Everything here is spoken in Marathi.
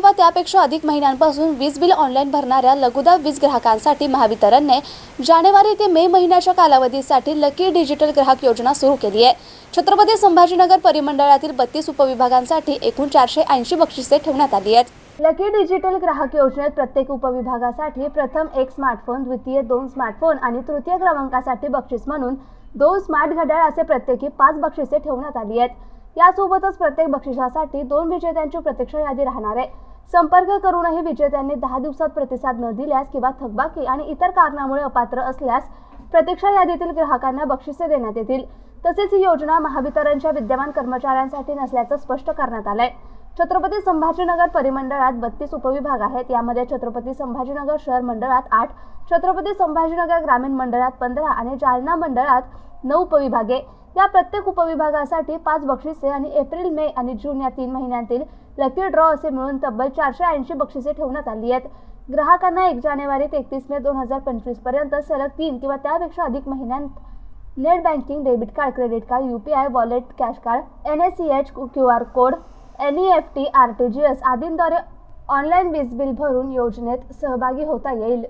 किंवा त्यापेक्षा अधिक महिन्यांपासून वीज बिल ऑनलाईन भरणाऱ्या लघुदा वीज ग्राहकांसाठी महावितरणने जानेवारी ते मे महिन्याच्या कालावधीसाठी लकी डिजिटल ग्राहक योजना सुरू केली आहे. छत्रपती संभाजीनगर परिमंडळातील बत्तीस उपविभागांसाठी एकूण चारशे ऐंशी बक्षिसे ठेवण्यात आली आहेत. लकी डिजिटल ग्राहक योजनेत प्रत्येक उपविभागासाठी प्रथम एक स्मार्टफोन द्वितीय दोन स्मार्टफोन आणि तृतीय क्रमांकासाठी बक्षीस म्हणून दोन स्मार्ट घड्याळ असे प्रत्येकी पाच बक्षिसे ठेवण्यात आली आहेत. यासोबतच प्रत्येक बक्षिसासाठी दोन विजेत्यांची प्रतीक्षा यादी राहणार आहे. संपर्क करूनही विजेत्यांनी दहा दिवसात प्रतिसाद न दिल्यास किंवा थकबाकी आणि इतर कारणामुळे अपात्र असल्यास प्रतीक्षा यादीतील ग्राहकांना बक्षिसे देण्यात येतील. तसेच ही योजना महावितरणच्या विद्यमान कर्मचाऱ्यांसाठी नसल्याचं स्पष्ट करण्यात आलंय. छत्रपती संभाजीनगर परिमंडळात बत्तीस उपविभाग आहेत. यामध्ये छत्रपती संभाजीनगर शहर मंडळात आठ छत्रपती संभाजीनगर ग्रामीण मंडळात पंधरा आणि जालना मंडळात नऊ उपविभागे. या प्रत्येक उपविभागासाठी पाच बक्षिसे आणि एप्रिल मे आणि जून या तीन महिन्यांतील लकी ड्रॉ असे मिळून तब्बल चारशे ऐंशी बक्षिसे ठेवण्यात आली आहेत. ग्राहकांना एक जानेवारी ते एकतीस मे दोन हजार पंचवीसपर्यंत सलग तीन किंवा त्यापेक्षा अधिक महिन्यांत net banking debit card credit card U P I wallet cash card N S C H Q R code N E F T R T G S आदींद्वारे online वीज बिल भरून योजनेत सहभागी होता येईल.